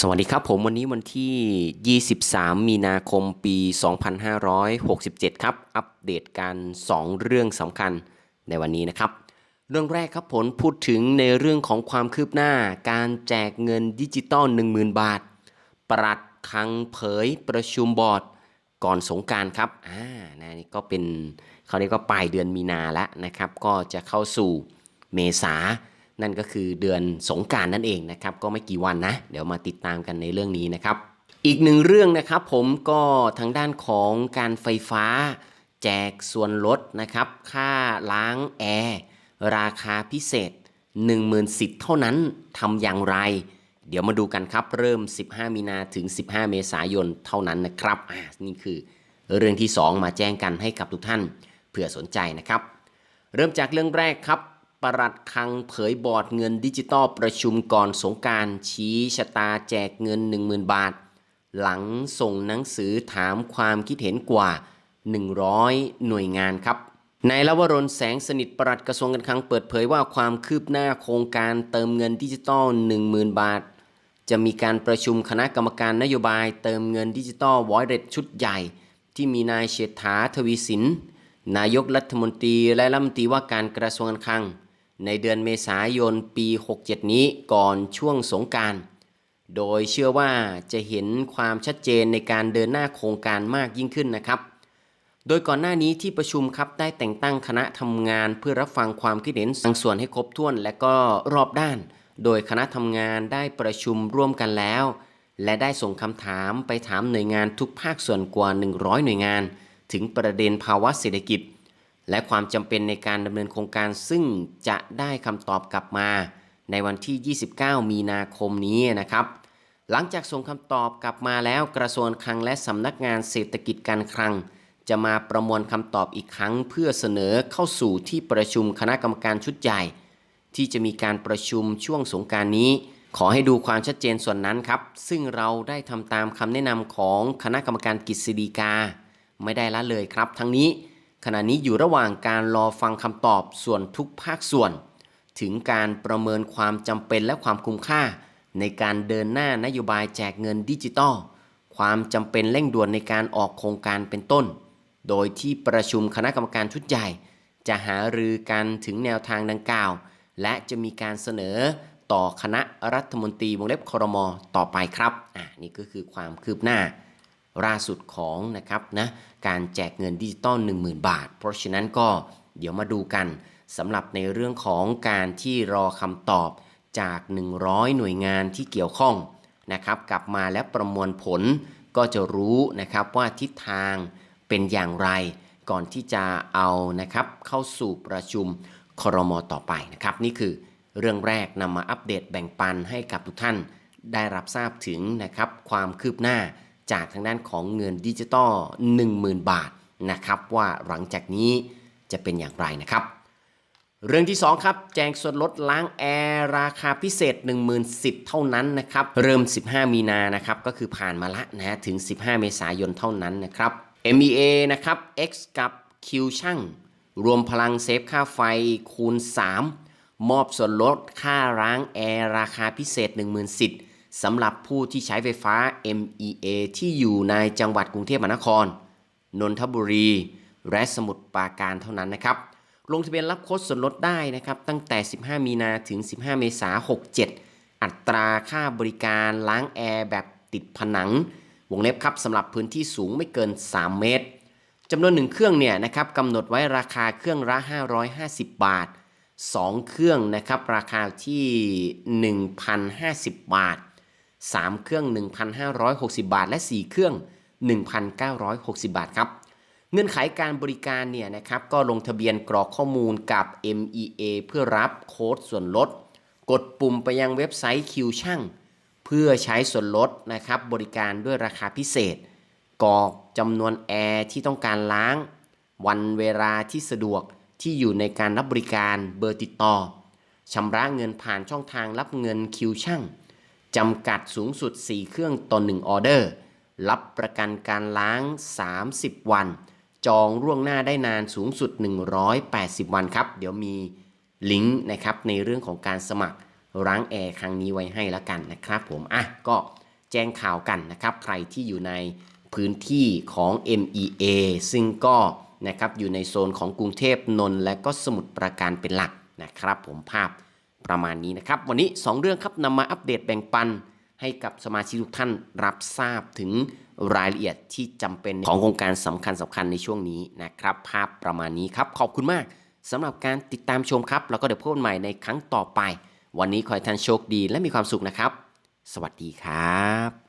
สวัสดีครับผมวันนี้วันที่ 23 มีนาคมปี 2567 ครับ อัปเดตการ 2 เรื่องสำคัญในวันนี้นะครับ เรื่องแรกครับผลพูดถึงในเรื่องของความคืบหน้า การแจกเงินดิจิตอล10,000 บาทปลัดคังเผยประชุมบอร์ดก่อนสงการครับอ่านะนี่ก็เป็นเขาเรียกว่าปลายเดือนมีนาแล้วนะครับ ก็จะเข้าสู่เมษา นั่นก็คือเดือนสงการนั่นเองนะครับก็ไม่กี่วันนะ เดี๋ยวมาติดตามกันในเรื่องนี้นะครับ อีกหนึ่งเรื่องนะครับผมก็ทางด้านของการไฟฟ้า แจกส่วนลดนะครับค่าล้างแอร์ราคาพิเศษ 10,000สิทธิ์เท่านั้นทำอย่างไร เดี๋ยวมาดูกันครับเริ่ม 15 มีนาถึง 15 เมษายนเท่านั้นนะครับอ่านี่คือเรื่องที่ 2 มาแจ้งกันให้กับทุกท่านเผื่อสนใจนะครับ เริ่มจากเรื่องแรกครับ ปลัดคังเผยบอร์ดเงินดิจิตอลประชุมก่อนสงการชี้ชะตาแจกเงิน 10,000 บาท หลังส่งหนังสือถามความคิดเห็นกว่า 100 หน่วยงานครับนายลวรนแสงสนิทปลัดกระทรวงการคลังเปิดเผยว่าความคืบหน้าโครงการเติมเงินดิจิตอล 10,000 บาท จะมีการประชุมคณะกรรมการนโยบาย เติมเงินดิจิตอลวอลเล็ตชุดใหญ่ ที่มีนายเศรษฐาทวีสินนายกรัฐมนตรีและรัฐมนตรีว่าการกระทรวงการคลัง ในเดือนเมษายนปี 67 นี้ก่อนช่วงสงการ โดยเชื่อว่าจะเห็นความชัดเจนในการเดินหน้าโครงการมากยิ่งขึ้นนะครับ โดยก่อนหน้านี้ที่ประชุมครับได้แต่งตั้งคณะทำงานเพื่อรับฟังความคิดเห็นบางส่วนให้ครบถ้วนและก็รอบด้าน โดยคณะทำงานได้ประชุมร่วมกันแล้ว และได้ส่งคำถามไปถามหน่วยงานทุกภาคส่วนกว่า 100 หน่วยงาน ถึงประเด็นภาวะเศรษฐกิจ และความจำเป็นในการดำเนินโครงการซึ่งจะได้คำตอบกลับมา ในวันที่ 29 มีนาคมนี้นะครับ หลังจากส่งคำตอบกลับมาแล้วกระทรวงคลังและสำนักงานเศรษฐกิจการคลัง จะมาประมวลคำตอบอีกครั้ง เพื่อเสนอเข้าสู่ที่ประชุมคณะกรรมการชุดใหญ่ ที่จะมีการประชุมช่วงสงการนี้ ขอให้ดูความชัดเจนส่วนนั้นครับ ซึ่งเราได้ทำตามคำแนะนำของคณะกรรมการกฤษฎีกา ไม่ได้ละเลยครับ ทั้งนี้ ขณะนี้อยู่ระหว่างการรอฟังคำตอบส่วนทุกภาคส่วน ถึงการประเมินความจำเป็นและความคุ้มค่า ในการเดินหน้านโยบายแจกเงินดิจิตอลความจำเป็นเร่งด่วนในการออกโครงการเป็นต้น โดยที่ประชุมคณะกรรมการชุดใหญ่ จะหารือกันถึงแนวทางดังกล่าว และจะมีการเสนอต่อคณะรัฐมนตรีวงเล็บครมต่อไปครับ อ่านี่ก็คือความคืบหน้า ล่าสุดของนะครับนะการแจกเงินดิจิตอล10,000 บาท เพราะฉะนั้นก็เดี๋ยวมาดูกันสำหรับในเรื่องของการที่รอคำตอบจาก 100 หน่วยงานที่เกี่ยวข้องนะครับกลับมาแล้วประมวลผลก็จะรู้นะครับว่าทิศทางเป็นอย่างไร ก่อนที่จะเอานะครับเข้าสู่ประชุมครมต่อไปนะครับ นี่คือเรื่องแรกนำมาอัปเดตแบ่งปันให้กับทุกท่าน ได้รับทราบถึงนะครับความคืบหน้า จากทางด้านของเงินดิจิตอล10,000 บาทนะครับว่าหลังจากนี้จะเป็นอย่างไรนะครับ เรื่องที่ 2 ครับแจงส่วนลดล้างแอร์ราคาพิเศษ 10,000เท่านั้นนะครับเริ่ม 15 มีนานะครับก็คือผ่านมาละนะถึง 15 เมษายนเท่านั้นนะครับ MEA นะครับ X กับ Q ช่างรวมพลังเซฟค่าไฟคูณ 3 มอบส่วนลดค่าล้างแอร์ราคาพิเศษ 10,000สิทธิ์ สำหรับผู้ที่ใช้ไฟฟ้า MEA ที่อยู่ในจังหวัดกรุงเทพมหานคร นนทบุรี และสมุทรปราการเท่านั้นนะครับ ลงทะเบียนรับโค้ดส่วนลดได้นะครับ ตั้งแต่ 15 มีนาถึง 15 เมษายน 67 อัตราค่าบริการล้างแอร์แบบติดผนัง วงเล็บครับสำหรับพื้นที่สูงไม่เกิน 3 เมตรจำนวนหนึ่งเครื่องเนี่ยนะครับกำหนดไว้ราคาเครื่องละ 550 บาท 2 เครื่องนะครับราคาที่ 1,050 บาท 3 เครื่อง 1,560 บาท และ 4 เครื่อง 1,960 บาทครับ เงื่อนไขการบริการเนี่ยนะครับก็ลงทะเบียนกรอกข้อมูลกับ MEA เพื่อรับโค้ดส่วนลด กดปุ่มไปยังเว็บไซต์คิวช่างเพื่อใช้ส่วนลดนะครับบริการด้วยราคาพิเศษกรอกจำนวนแอร์ที่ต้องการล้าง วันเวลาที่สะดวกที่อยู่ในการรับบริการเบอร์ติดต่อชำระเงินผ่านช่องทางรับเงินคิวช่าง จำกัดสูงสุด 4 เครื่องต่อ1ออเดอร์ รับประกันการล้าง 30 วัน จองล่วงหน้าได้นานสูงสุด 180 วันครับ เดี๋ยวมีลิงก์นะครับในเรื่องของการสมัครล้างแอร์ครั้งนี้ไว้ให้แล้วกันนะครับผม อะ ก็แจ้งข่าวกันนะครับ ใครที่อยู่ในพื้นที่ของ MEA ซึ่งก็นะครับอยู่ในโซนของกรุงเทพนนท์และก็สมุทรปราการเป็นหลักนะครับผมภาพ ประมาณนี้นะครับ วันนี้ 2 เรื่องครับนำมาอัปเดตแบ่งปัน ให้กับสมาชิกทุกท่านรับทราบถึงรายละเอียดที่จำเป็นของโครงการสำคัญสำคัญในช่วงนี้นะครับ ภาพประมาณนี้ครับ ขอบคุณมากสำหรับการติดตามชมครับ แล้วก็เดี๋ยวพบกันใหม่ในครั้งต่อไป วันนี้ขอให้ท่านโชคดีและมีความสุขนะครับ สวัสดีครับ